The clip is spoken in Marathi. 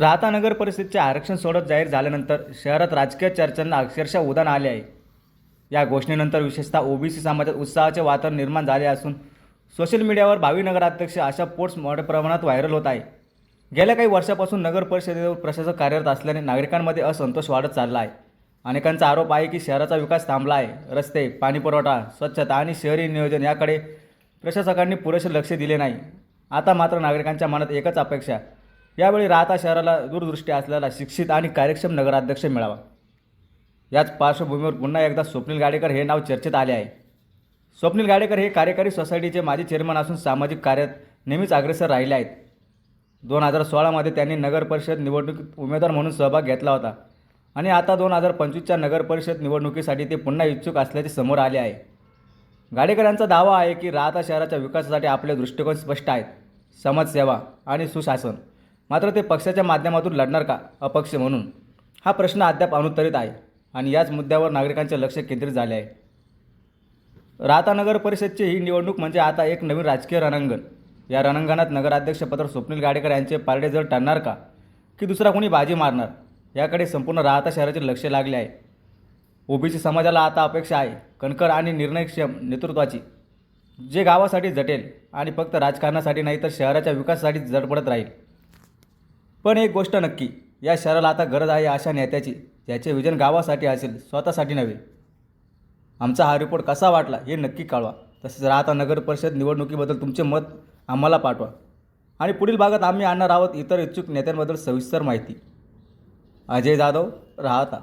राहता नगर परिषदेचे आरक्षण सोडत जाहीर झाल्यानंतर शहरात राजकीय चर्चांना अक्षरशः उदान आले आहे. या घोषणेनंतर विशेषतः ओबीसी समाजात उत्साहाचे वातावरण निर्माण झाले असून सोशल मीडियावर भावी नगराध्यक्ष अशा पोट्स मोठ्या प्रमाणात व्हायरल होत आहे. गेल्या काही वर्षापासून नगर परिषदेवर प्रशासक कार्यरत असल्याने नागरिकांमध्ये असंतोष वाढत चालला आहे. अनेकांचा आरोप आहे की शहराचा विकास थांबला आहे. रस्ते पाणीपुरवठा स्वच्छता आणि शहरी नियोजन याकडे प्रशासकांनी पुरेसे लक्ष दिले नाही. आता मात्र नागरिकांच्या मनात एकच अपेक्षा यावेळी राहता शहराला दूरदृष्टी असलेला शिक्षित आणि कार्यक्षम नगराध्यक्ष मिळावा. याच पार्श्वभूमीवर पुन्हा एकदा स्वप्नील गाडेकर हे नाव चर्चेत आले आहे. स्वप्नील गाडेकर हे कार्यकारी सोसायटीचे माजी चेअरमन असून सामाजिक कार्यात नेहमीच अग्रेसर राहिले आहेत. दोन हजार सोळामध्ये त्यांनी नगर परिषद निवडणुकीत उमेदवार म्हणून सहभाग घेतला होता आणि आता दोन हजार पंचवीसच्या नगर परिषद निवडणुकीसाठी ते पुन्हा इच्छुक असल्याचे समोर आले आहे. गाडेकर यांचा दावा आहे की राहता शहराच्या विकासासाठी आपले दृष्टिकोन स्पष्ट आहेत. समाजसेवा आणि सुशासन. मात्र ते पक्षाच्या माध्यमातून लढणार का? अपक्ष म्हणून. हा प्रश्न अद्याप अनुत्तरित आहे आणि याच मुद्द्यावर नागरिकांचे लक्ष केंद्रित झाले आहे. राहता नगर परिषदची ही निवडणूक म्हणजे आता एक नवीन राजकीय रणांगण. या रणांगणात नगराध्यक्षपत्र स्वप्नील गाडेकर यांचे पारडे जर ठरणार का? की दुसरा कोणी बाजी मारणार? याकडे संपूर्ण राहता शहराचे लक्ष लागले आहे. ओबीसी समाजाला आता अपेक्षा आहे. कणकर आणि निर्णयक्षम नेतृत्वाची. जे गावासाठी जटेल आणि फक्त राजकारणासाठी नाही तर शहराच्या विकासासाठी जडपडत राहील. पण एक गोष्ट नक्की या शहराला आता गरज आहे अशा नेत्याची ज्याचे विजन गावासाठी असेल स्वतःसाठी नव्हे. आमचा हा रिपोर्ट कसा वाटला हे नक्की कळवा. तसेच राहता नगर परिषद निवडणुकीबद्दल तुमचे मत आम्हाला पाठवा. आणि पुढील भागात आम्ही आणणार आहोत इतर इच्छुक नेत्यांबद्दल सविस्तर माहिती. अजय जाधव राहता.